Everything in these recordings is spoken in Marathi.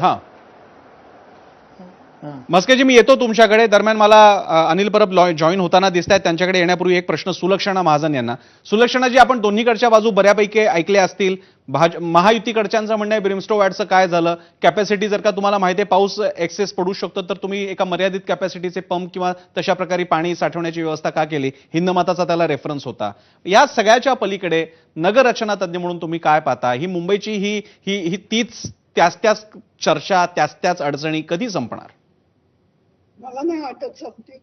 हा. मस्केजी मी येतो तुमच्याकडे. दरम्यान मला अनिल परब जॉईन होताना दिसत आहेत त्यांच्याकडे येण्यापूर्वी एक प्रश्न सुलक्षणा महाजन यांना. सुलक्षणाजी आपण दोन्हीकडच्या बाजू बऱ्यापैकी ऐकल्या असतील. भाज महायुतीकडच्यांचं म्हणणं आहे ब्रिमस्टो वॅटचं काय झालं? कॅपॅसिटी जर का तुम्हाला माहिती आहे पाऊस एक्सेस पडू शकतो तर तुम्ही एका मर्यादित कॅपॅसिटीचे पंप किंवा तशा प्रकारे पाणी साठवण्याची व्यवस्था का केली? हिंदमताचा त्याला रेफरन्स होता. या सगळ्याच्या पलीकडे नगररचना तज्ज्ञ म्हणून तुम्ही काय पाहता? ही मुंबईची ही ही ही तीच त्याच त्याच चर्चा त्याच त्याच अडचणी कधी संपणार? मला नाही वाटत संपतील.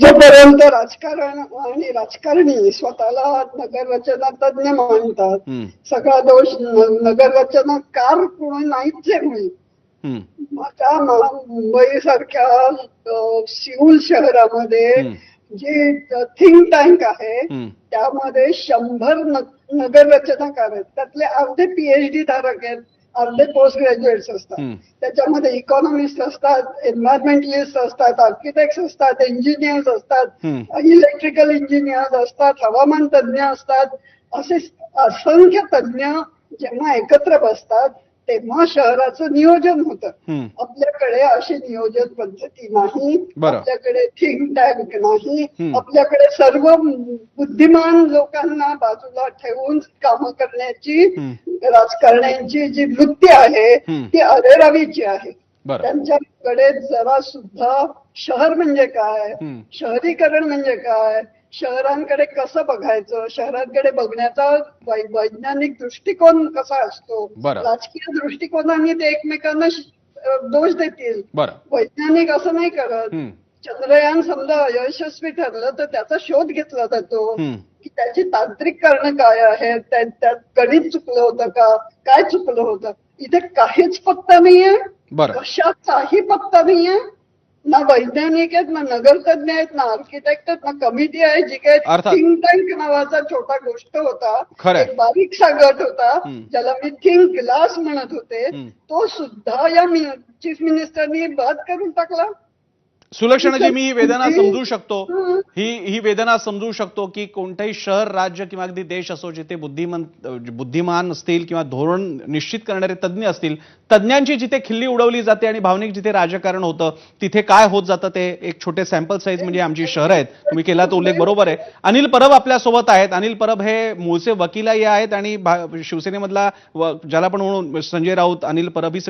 जोपर्यंत राजकारण आणि राजकारणी स्वतःला नगररचना तज्ञ मानतात सगळा दोष नगररचनाकार कोणी नाहीच आहे म्हणे हम्म, आता मुंबई सारख्या सिऊल शहरामध्ये जे थिंक टँक आहे त्यामध्ये शंभर नगररचनाकार आहेत. त्यातले अर्धे पीएचडी धारक आहेत. अर्धे पोस्ट ग्रॅज्युएट्स असतात. त्याच्यामध्ये इकॉनॉमिस्ट असतात एन्व्हायरमेंटलिस्ट असतात आर्किटेक्ट्स असतात इंजिनियर्स असतात. इलेक्ट्रिकल इंजिनियर्स असतात हवामान तज्ज्ञ असतात असे असंख्य तज्ज्ञ जेव्हा एकत्र बसतात तेव्हा शहराचं नियोजन होतं. आपल्याकडे अशी नियोजन पद्धती नाही. आपल्याकडे थिंक टँक नाही. आपल्याकडे सर्व बुद्धिमान लोकांना बाजूला ठेवून कामं करण्याची. राजकारण्यांची जी वृत्ती आहे. ती अरेरावीची आहे त्यांच्याकडे जरा सुद्धा शहर म्हणजे काय. शहरीकरण म्हणजे काय शहरांकडे कसं बघायचं? शहरांकडे बघण्याचा वैज्ञानिक दृष्टिकोन कसा असतो. राजकीय दृष्टिकोनाने ते एकमेकांना दोष देतील. वैज्ञानिक असं नाही करत. चंद्रयान समजा यशस्वी ठरलं तर त्याचा शोध घेतला जातो. की त्याची तांत्रिक कारण काय आहे त्या- त्यात गणित चुकलं होतं का? काय चुकलं होतं? इथे काहीच पत्ता नाहीये. कशाचाही पत्ता नाहीये. ना वैज्ञानिक आहेत ना नगरतज्ञ आहेत ना आर्किटेक्ट आहेत ना कमिटी आहे जी काय. थिंक टँक नावाचा छोटा गोष्ट होता. एक बारीकसा गट होता. ज्याला मी थिंक ग्लास म्हणत होते. तो सुद्धा या चीफ मिनिस्टरनी बाद करून टाकला सुलक्षणाजी मी ही वेदना. समजू शकतो. ही ही वेदना समजू शकतो की कोणतंही शहर राज्य किंवा अगदी देश असो जिथे बुद्धिमान बुद्धिमान असतील किंवा धोरण निश्चित करणारे तज्ज्ञ असतील तज्ज्ञांची जिथे खिल्ली उडवली जाते आणि भावनिक जिथे राजकारण होतं तिथे काय होत जातं ते एक छोटे सॅम्पल साईज म्हणजे आमची शहरं आहेत तुम्ही केला तो उल्लेख बरोबर आहे अनिल परब आपल्यासोबत आहेत अनिल परब हे मूळचे वकीलही आहेत आणि शिवसेनेमधला ज्याला पण म्हणून संजय राऊत अनिल परब ही सगळी